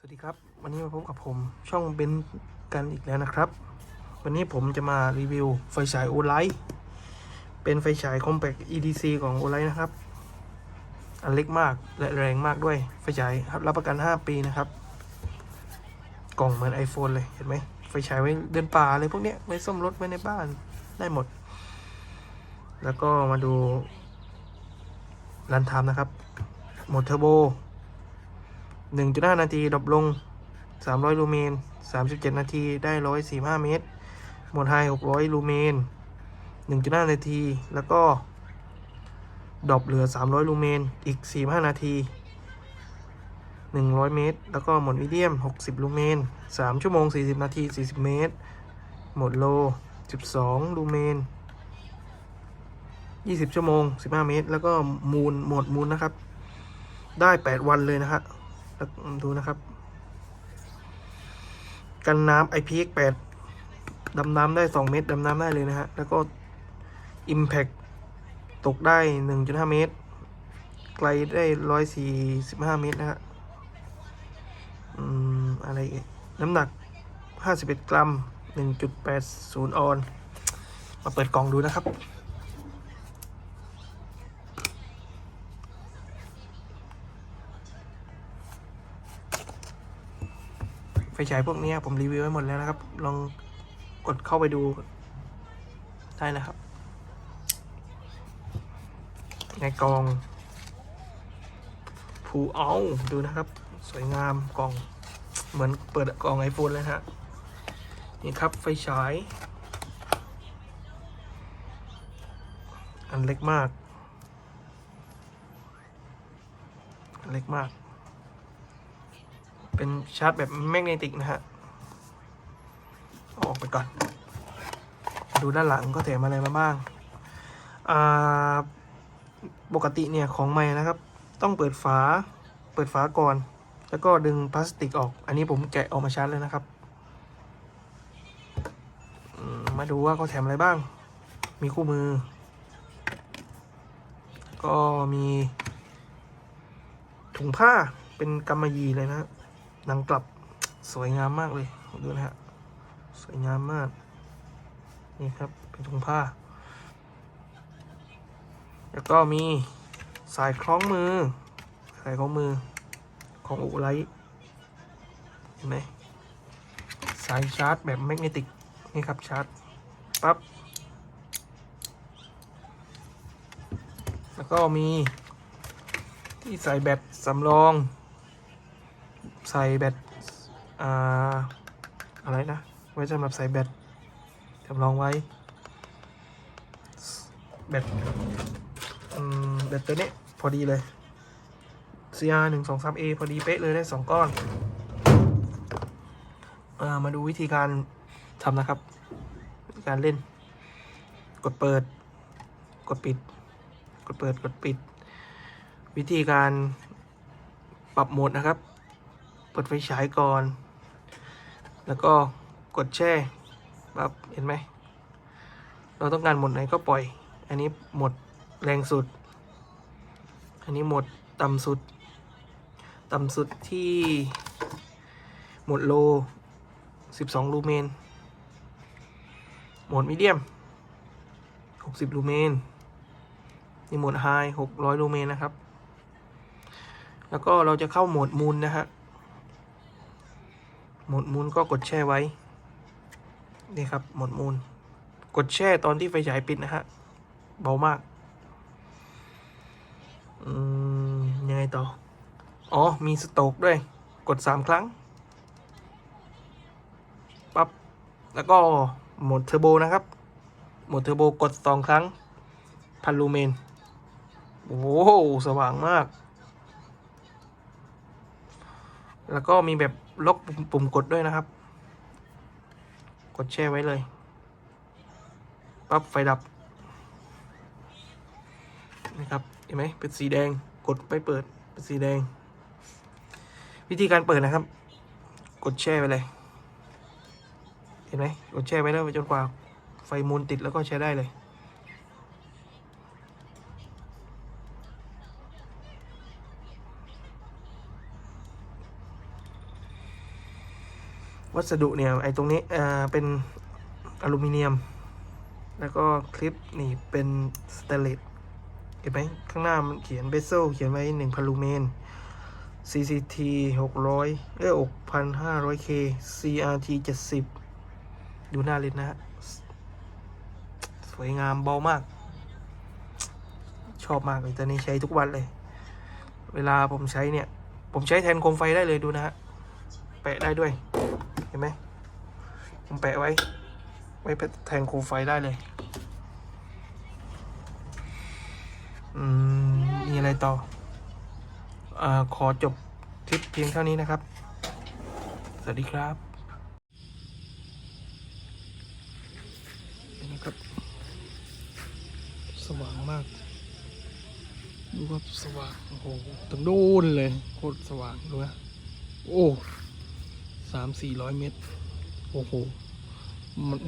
สวัสดีครับ วันนี้มาพบกับผมช่องเบนซ์กันอีกแล้วนะครับ วันนี้ผมจะมารีวิวไฟฉายโอไลท์เป็นไฟฉาย Compact EDC ของโอไลท์นะครับ อันเล็กมากและแรงมากด้วยไฟฉายครับรับประกัน 5 ปีนะครับ กล่องเหมือน iPhone เลยเห็นไหมไฟฉายไว้เดินป่าอะไรพวกเนี้ยไว้ซ่อมรถไว้ในบ้านได้หมด แล้วก็มาดูรันไทม์นะครับโหมดเทอร์โบ 1.5 นาทีดรอปลง 300 ลูเมน 37 นาทีได้ 145 เมตร หมดไฮ600 ลูเมน 1.5 นาที แล้วก็ดรอปเหลือ 300 ลูเมน อีก 45 นาที 100 เมตร แล้วก็หมดมีเดียม 60 ลูเมน 3 ชั่วโมง 40 นาที 40 เมตร หมดโล 12 ลูเมน 20 ชั่วโมง 15 เมตร แล้วก็มูลหมดมูลนะครับ ได้ 8 วันเลยนะฮะแล้ว ดูนะครับ กันน้ำ IPX8 ดำน้ำได้ 2 เมตร ดำน้ำได้เลยนะฮะ แล้วก็ Impact ตกได้ 1.5 เมตร ไกลได้ 145 เมตรนะฮะ อืม อะไรอีกน้ำหนัก 51 กรัม 1.80 ออน มาเปิดกล่องดูนะครับ ฟฉายพวกนี้ผมรีวิวไว้หมดแล้วนะครับ ลองกดเข้าไปดูได้นะครับ ในกล่องผูเอาดูนะครับ สวยงามกล่อง เหมือนเปิดกล่องไอโฟนเลยฮะนี่ครับไฟฉาย อันเล็กมาก อันเล็กมาก เป็นชาร์จแบบแมกเนติกนะฮะออกไปก่อน ดูด้านหลังก็แถมอะไรมาบ้าง อ่า ปกติเนี่ยของใหม่นะครับ ต้องเปิดฝา เปิดฝาก่อน แล้วก็ดึงพลาสติกออก อันนี้ผมแกะออกมาชาร์จเลยนะครับมมาดูว่าเขาแถมอะไรบ้าง มีคู่มือ ก็มีถุงผ้าเป็นกำมะหยี่เลยนะ หนังกลับสวยงามมากเลยดูนะฮะสวยงามมาก นี่ครับเป็นถุงผ้า แล้วก็มีสายคล้องมือ สายคล้องมือของอุไลเห็นไหมสายชาร์จแบบแมกเนติกนี่ครับชาร์จปั๊บแล้วก็มีที่ใส่แบตสำรอง ใส่แบตอ่าอะไรนะ ไว้สำหรับใส่แบตจำลองไว้ แบตแบตตัวนี้พอดีเลย CR หนึ่งสองสาม A พอดีเป๊ะเลยได้สองก้อนอามาดูวิธีการทำนะครับ การเล่น กดเปิด กดปิด กดเปิด กดปิด วิธีการปรับโหมดนะครับ ดไฟฉายก่อน แล้วก็กดแช่ปั๊บเห็นไหม เราต้องการหมดไหนก็ปล่อย อันนี้หมดแรงสุด อันนี้หมดต่ำสุด ต่ำสุดที่หมดโล 12 ลูเมน หมดมีเดียม 60 ลูเมน นี่หมดไฮ600 ลูเมนนะครับ แล้วก็เราจะเข้าโหมดมูลนะฮะ หมดมูลก็กดแช่ไว้ นี่ครับหมดมูล กดแช่ตอนที่ไฟฉายปิดนะฮะ เบามาก อืม ยังไงต่อ อ๋อ มีสโตกด้วย กดสามครั้ง ปับ๊บ แล้วก็หมดเทอร์โบนะครับ หมดเทอร์โบกดสองครั้ง พันลูเมน โอ้โหสว่างมาก แล้วก็มีแบบ ล็อกปุ่มปุ่มกดด้วยนะครับ กดแช่ไว้เลยปั๊บไฟดับนะครับเห็นไหมเป็นสีแดงกดไปเปิดเป็นสีแดง วิธีการเปิดนะครับ กดแช่ไปเลย เห็นไหมกดแช่ไว้แล้วจนกว่าไฟมูลติดแล้วก็ใช้ได้เลย วัสดุเนี่ยไอ้ตรงนี้เอ่อเป็นอลูมิเนียม แล้วก็คลิปนี่เป็นสเตนเลสเห็นไหมข้างหน้ามันเขียนเบโซเขียนไว้หนึ่งพันลูเมน CCT หกร้อยเอ้ยกพันห้าร้อย K CRT เจ็ดสิบดูหน้าเลนนะฮะ สวยงามเบามาก ชอบมากเลยตัวนี้ใช้ทุกวันเลย เวลาผมใช้เนี่ย ผมใช้แทนโคมไฟได้เลยดูนะฮะ แปะได้ด้วย ห็นไหมผมแปะไว้ ไว้แทนโคมไฟได้เลย อืม มีอะไรต่ออ่าขอจบคลิปเพียงเท่านี้นะครับ สวัสดีครับนี่นะครับ สว่างมาก ดูครับสว่าง โอ้โหถึงโดนเลย โคตรสว่างดูนะโอ้ สามสี่ร้อยเมตร โอ้โห มัน